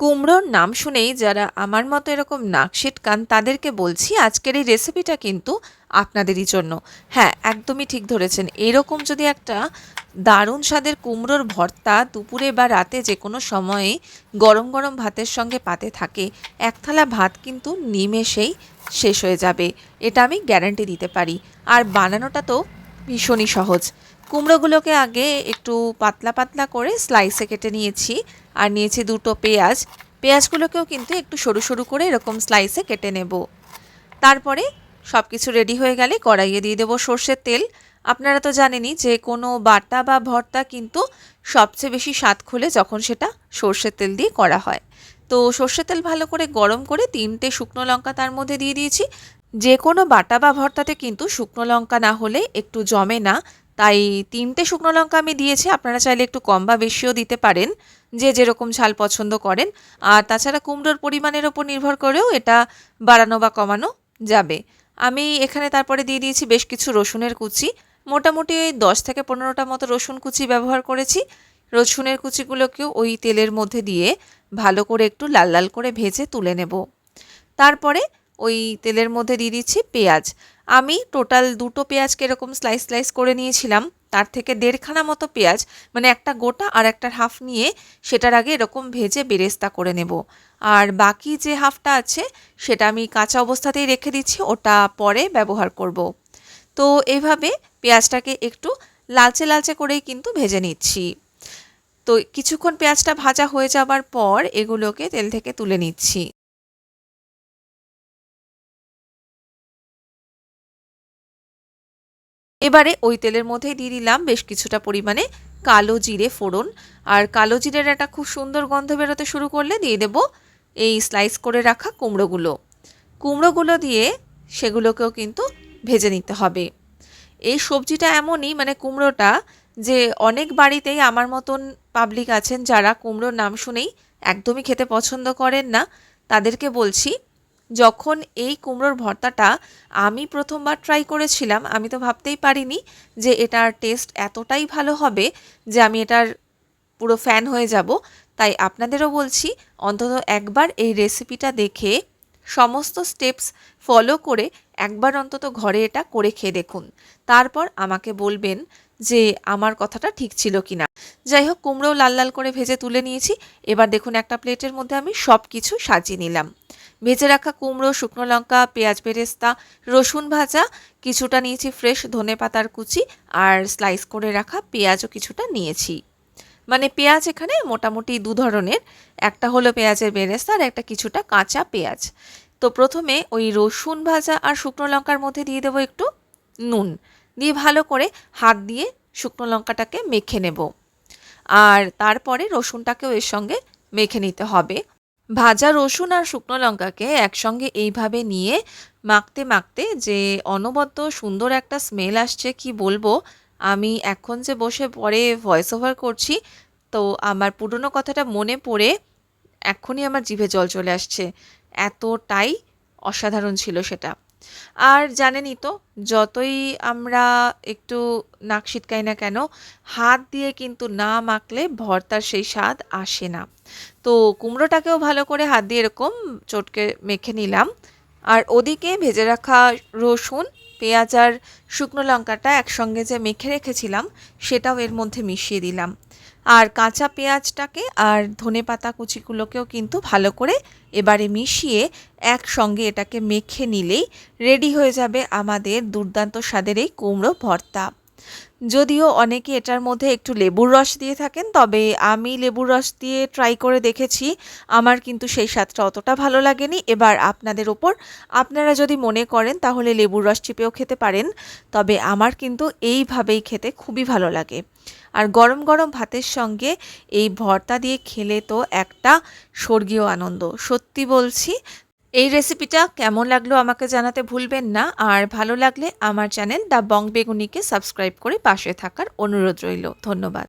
কুমড়োর নাম শুনেই যারা আমার মতো এরকম নাক সিটকান তাদেরকে বলছি, আজকের এই রেসিপিটা কিন্তু আপনাদেরই জন্য। হ্যাঁ একদমই ঠিক ধরেছেন। এরকম যদি একটা দারুণ স্বাদের কুমড়োর ভর্তা দুপুরে বা রাতে যে কোনো সময়ে গরম গরম ভাতের সঙ্গে পাতে থাকে, এক থালা ভাত কিন্তু নিমেষেই শেষ হয়ে যাবে। এটা আমি গ্যারান্টি দিতে পারি। আর বানানোটা তো ভীষণই সহজ। কুমড়োগুলোকে আগে একটু পাতলা পাতলা করে স্লাইসে কেটে নিয়েছি। আর নিয়েছি দুটো পেঁয়াজ। পেঁয়াজগুলোকেও কিন্তু একটু সরু সরু করে এরকম স্লাইসে কেটে নেব। তারপরে সব কিছু রেডি হয়ে গেলে কড়াইয়ে দিয়ে দেবো সর্ষের তেল। আপনারা তো জানেনই যে কোনো বাটা বা ভর্তা কিন্তু সবচেয়ে বেশি স্বাদ খুলে যখন সেটা সর্ষের তেল দিয়ে করা হয়। তো সর্ষের তেল ভালো করে গরম করে তিনটে শুকনো লঙ্কা তার মধ্যে দিয়ে দিয়েছি। যে কোনো বাটা বা ভর্তাতে কিন্তু শুকনো লঙ্কা না হলে একটু জমে না। তাই তিনটে শুকনো লঙ্কা আমি দিয়েছি, আপনারা চাইলে একটু কম বা বেশিও দিতে পারেন, যে যেরকম ঝাল পছন্দ করেন। আর তাছাড়া কুমড়োর পরিমাণের ওপর নির্ভর করেও এটা বাড়ানো বা কমানো যাবে। আমি এখানে তারপরে দিয়ে দিয়েছি বেশ কিছু রসুনের কুচি। মোটামুটি ওই দশ থেকে পনেরোটা মতো রসুন কুচি ব্যবহার করেছি। রসুনের কুচিগুলোকেও ওই তেলের মধ্যে দিয়ে ভালো করে একটু লাল লাল করে ভেজে তুলে নেব। তারপরে ওই তেলের মধ্যে দিয়ে দিচ্ছি পেঁয়াজ। আমি টোটাল দুটো পেঁয়াজকে এরকম স্লাইস স্লাইস করে নিয়েছিলাম। তার থেকে দেড়খানা মতো পেঁয়াজ মানে একটা গোটা আর একটা হাফ নিয়ে সেটার আগে এরকম ভেজে বেরেস্তা করে নেব। আর বাকি যে হাফটা আছে, সেটা আমি কাঁচা অবস্থাতেই রেখে দিচ্ছি, ওটা পরে ব্যবহার করব। তো এইভাবে পেঁয়াজটাকে একটু লালচে লালচে করেই কিন্তু ভেজে নিচ্ছি। তো কিছুক্ষণ পেঁয়াজটা ভাজা হয়ে যাবার পর এগুলোকে তেল থেকে তুলে নিচ্ছি। এবারে ওই তেলের মধ্যেই দিয়ে দিলাম বেশ কিছুটা পরিমাণে কালো জিরে ফোড়ন। আর কালো জিরের একটা খুব সুন্দর গন্ধ বেরোতে শুরু করলে দিয়ে দেব এই স্লাইস করে রাখা কুমড়োগুলো। কুমড়োগুলো দিয়ে সেগুলোকেও কিন্তু ভেজে নিতে হবে। এই সবজিটা এমনই মানে কুমড়োটা যে অনেক বাড়িতেই আমার মতন পাবলিক আছেন যারা কুমড়োর নাম শুনেই একদমই খেতে পছন্দ করেন না, তাদেরকে বলছি যখন এই কুমড়োর ভর্তাটা আমি প্রথমবার ট্রাই করেছিলাম, আমি তো ভাবতেই পারিনি যে এটার টেস্ট এতটাই ভালো হবে যে আমি এটার পুরো ফ্যান হয়ে যাব। তাই আপনাদেরও বলছি, অন্তত একবার এই রেসিপিটা দেখে সমস্ত স্টেপস ফলো করে একবার অন্তত ঘরে এটা করে খেয়ে দেখুন। তারপর আমাকে বলবেন যে আমার কথাটা ঠিক ছিল কি না যাই হোক কুমড়ো লাল লাল করে ভেজে তুলে নিয়েছি। এবার দেখুন একটা প্লেটের মধ্যে আমি সব কিছু সাজিয়ে নিলাম। ভেজে রাখা কুমড়ো, শুকনো লঙ্কা, পেঁয়াজ বেরেস্তা, রসুন ভাজা, কিছুটা নিয়েছি ফ্রেশ ধনে পাতার কুচি আর স্লাইস করে রাখা পেঁয়াজও কিছুটা নিয়েছি। মানে পেঁয়াজ এখানে মোটামুটি দু ধরনের। একটা হলো পেঁয়াজের বেরেস্তা আর একটা কিছুটা কাঁচা পেঁয়াজ। তো প্রথমে ওই রসুন ভাজা আর শুকনো লঙ্কার মধ্যে দিয়ে দেবো একটু নুন। দিয়ে ভালো করে হাত দিয়ে শুকনো লঙ্কাটাকে মেখে নেব। আর তারপরে রসুনটাকেও এর সঙ্গে মেখে নিতে হবে। ভাজা রসুন আর শুকনো লঙ্কাকে একসঙ্গে এইভাবে নিয়ে মাখতে মাখতে যে অনবদ্য সুন্দর একটা স্মেল আসছে, কি বলব? আমি এখন যে বসে পরে ভয়েস ওভার করছি, তো আমার পুরনো কথাটা মনে পড়ে এখনই আমার জিভে জল চলে আসছে। এতটাই অসাধারণ ছিল সেটা। আর জানেনই তো, যতই আমরা একটু নাক ছিটকাই না কেন, হাত দিয়ে কিন্তু না মাখলে ভর্তার সেই স্বাদ আসে না। তো কুমড়োটাকেও ভালো করে হাত দিয়ে এরকম চটকে মেখে নিলাম। আর ওদিকে ভেজে রাখা রসুন, পেঁয়াজ আর শুকনো লঙ্কাটা একসঙ্গে যে মেখে রেখেছিলাম, সেটাও এর মধ্যে মিশিয়ে দিলাম। আর কাঁচা পেঁয়াজটাকে আর ধনে পাতা কুচিগুলোকেও কিন্তু ভালো করে এবারে মিশিয়ে একসঙ্গে এটাকে মেখে নিলেই রেডি হয়ে যাবে আমাদের দুর্দান্ত স্বাদের এই কুমড়ো ভর্তা। যদিও অনেকে এটার মধ্যে একটু লেবুর রস দিয়ে থাকেন, তবে আমি লেবুর রস দিয়ে ট্রাই করে দেখেছি। আমার কিন্তু সেই স্বাদটা অতটা ভালো লাগেনি। এবার আপনাদের ওপর, আপনারা যদি মনে করেন তাহলে লেবুর রস চিপেও খেতে পারেন, তবে আমার কিন্তু এইভাবেই খেতে খুবই ভালো লাগে। আর গরম গরম ভাতের সঙ্গে এই ভর্তা দিয়ে খেলে তো একটা স্বর্গীয় আনন্দ। সত্যি বলছি এই রেসিপিটা কেমন লাগল আমাকে জানাতে ভুলবেন না। আর ভালো লাগলে আমার চ্যানেল দ্য বং বেগুনিকে সাবস্ক্রাইব করে পাশে থাকার অনুরোধ রইল। ধন্যবাদ।